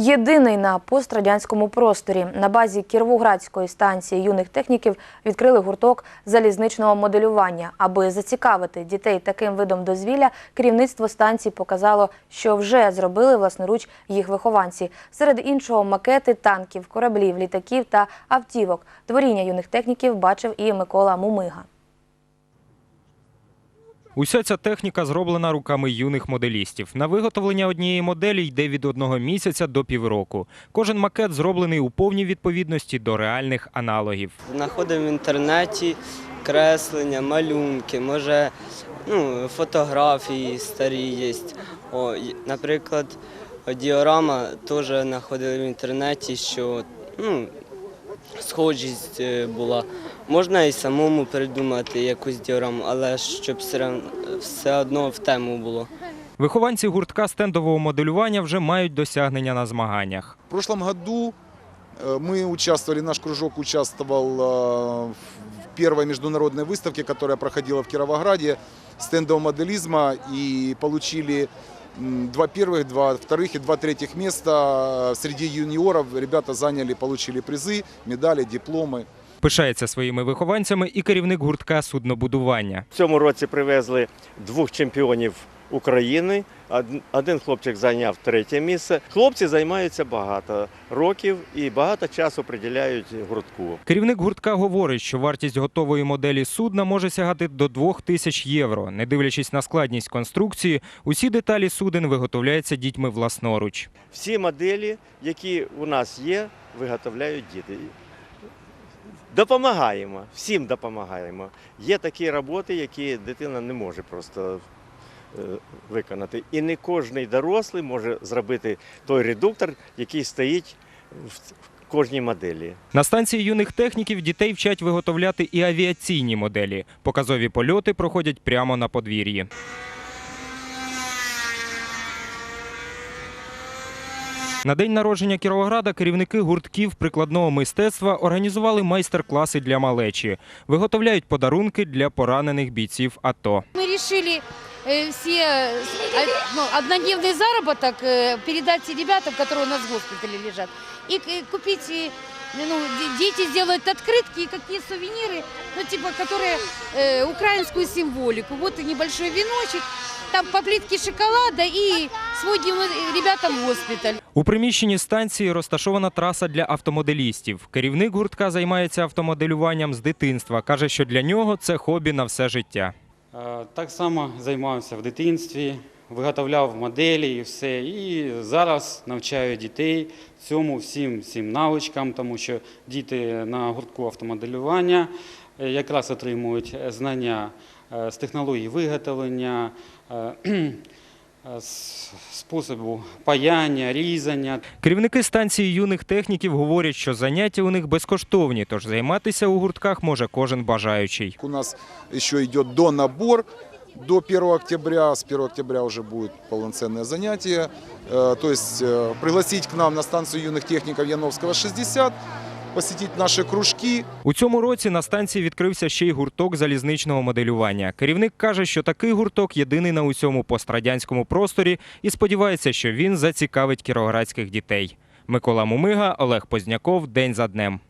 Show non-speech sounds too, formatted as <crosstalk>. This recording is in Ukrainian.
Єдиний на пострадянському просторі на базі Кіровоградської станції юних техніків відкрили гурток залізничного моделювання. Аби зацікавити дітей таким видом дозвілля, керівництво станції показало, що вже зробили власноруч їх вихованці. Серед іншого макети танків, кораблів, літаків та автівок. Творіння юних техніків бачив і Микола Мумига. Уся ця техніка зроблена руками юних моделістів. На виготовлення однієї моделі йде від одного місяця до півроку. Кожен макет зроблений у повній відповідності до реальних аналогів. Знаходимо в інтернеті креслення, малюнки, може ну, фотографії старі є. О, наприклад, діорама теж знаходили в інтернеті, що ну, схожість е, була. Можна і самому придумати якусь діораму, але щоб все, рав- все одно в тему було. Вихованці гуртка стендового моделювання вже мають досягнення на змаганнях. В прошлом году э, мы участвовали, наш кружок участвовал э, в первой международной выставке, которая проходила в Кировограде, стендового моделизма, и получили м, два первых, два вторых и два третьих места. Среди юниоров ребята заняли, получили призы, медали, дипломы. Пишається своїми вихованцями і керівник гуртка суднобудування. В цьому році привезли двох чемпіонів України. Один хлопчик зайняв третє місце. Хлопці займаються багато років і багато часу приділяють гуртку. Керівник гуртка говорить, що вартість готової моделі судна може сягати до 2 тисяч євро. Не дивлячись на складність конструкції, усі деталі суден виготовляються дітьми власноруч. Всі моделі, які у нас є, виготовляють діти. Допомагаємо, всім допомагаємо. Є такі роботи, які дитина не може просто виконати. І не кожний дорослий може зробити той редуктор, який стоїть в кожній моделі. На станції юних техніків дітей вчать виготовляти і авіаційні моделі. Показові польоти проходять прямо на подвір'ї. На день народження Кіровограда керівники гуртків прикладного мистецтва організували майстер-класи для малечі. Виготовляють подарунки для поранених бійців АТО. Мы решили э, все э, а- ну, однодневный заработок э, передать ребятам, которые у нас в госпитале лежат, и к- и купить, э, ну, де- дети сделают открытки и какие сувениры, ну, типа, которые э, украинскую символику. Вот и небольшой веночек, там по плитке шоколада и сводим э, ребятам в госпиталь. У приміщенні станції розташована траса для автомоделістів. Керівник гуртка займається автомоделюванням з дитинства. Каже, що для нього це хобі на все життя. Е, Так само займався в дитинстві, виготовляв моделі і все. І зараз навчаю дітей цьому всім всім навичкам, тому що діти на гуртку автомоделювання е, якраз отримують знання е, з технології виготовлення, <clears throat> способу паяння, різання. Керівники станції юних техніків говорять, що заняття у них безкоштовні, тож займатися у гуртках може кожен бажаючий. У нас еще идет до набор до 1 октября. С 1 октября уже будет полноценное занятие. Э, То есть э, пригласить к нам на станцию юных техников Яновского 60, посетить наші кружки, У цьому році на станції відкрився ще й гурток залізничного моделювання. Керівник каже, що такий гурток єдиний на усьому пострадянському просторі і сподівається, що він зацікавить кіровоградських дітей. Микола Мумига, Олег Позняков. День за днем.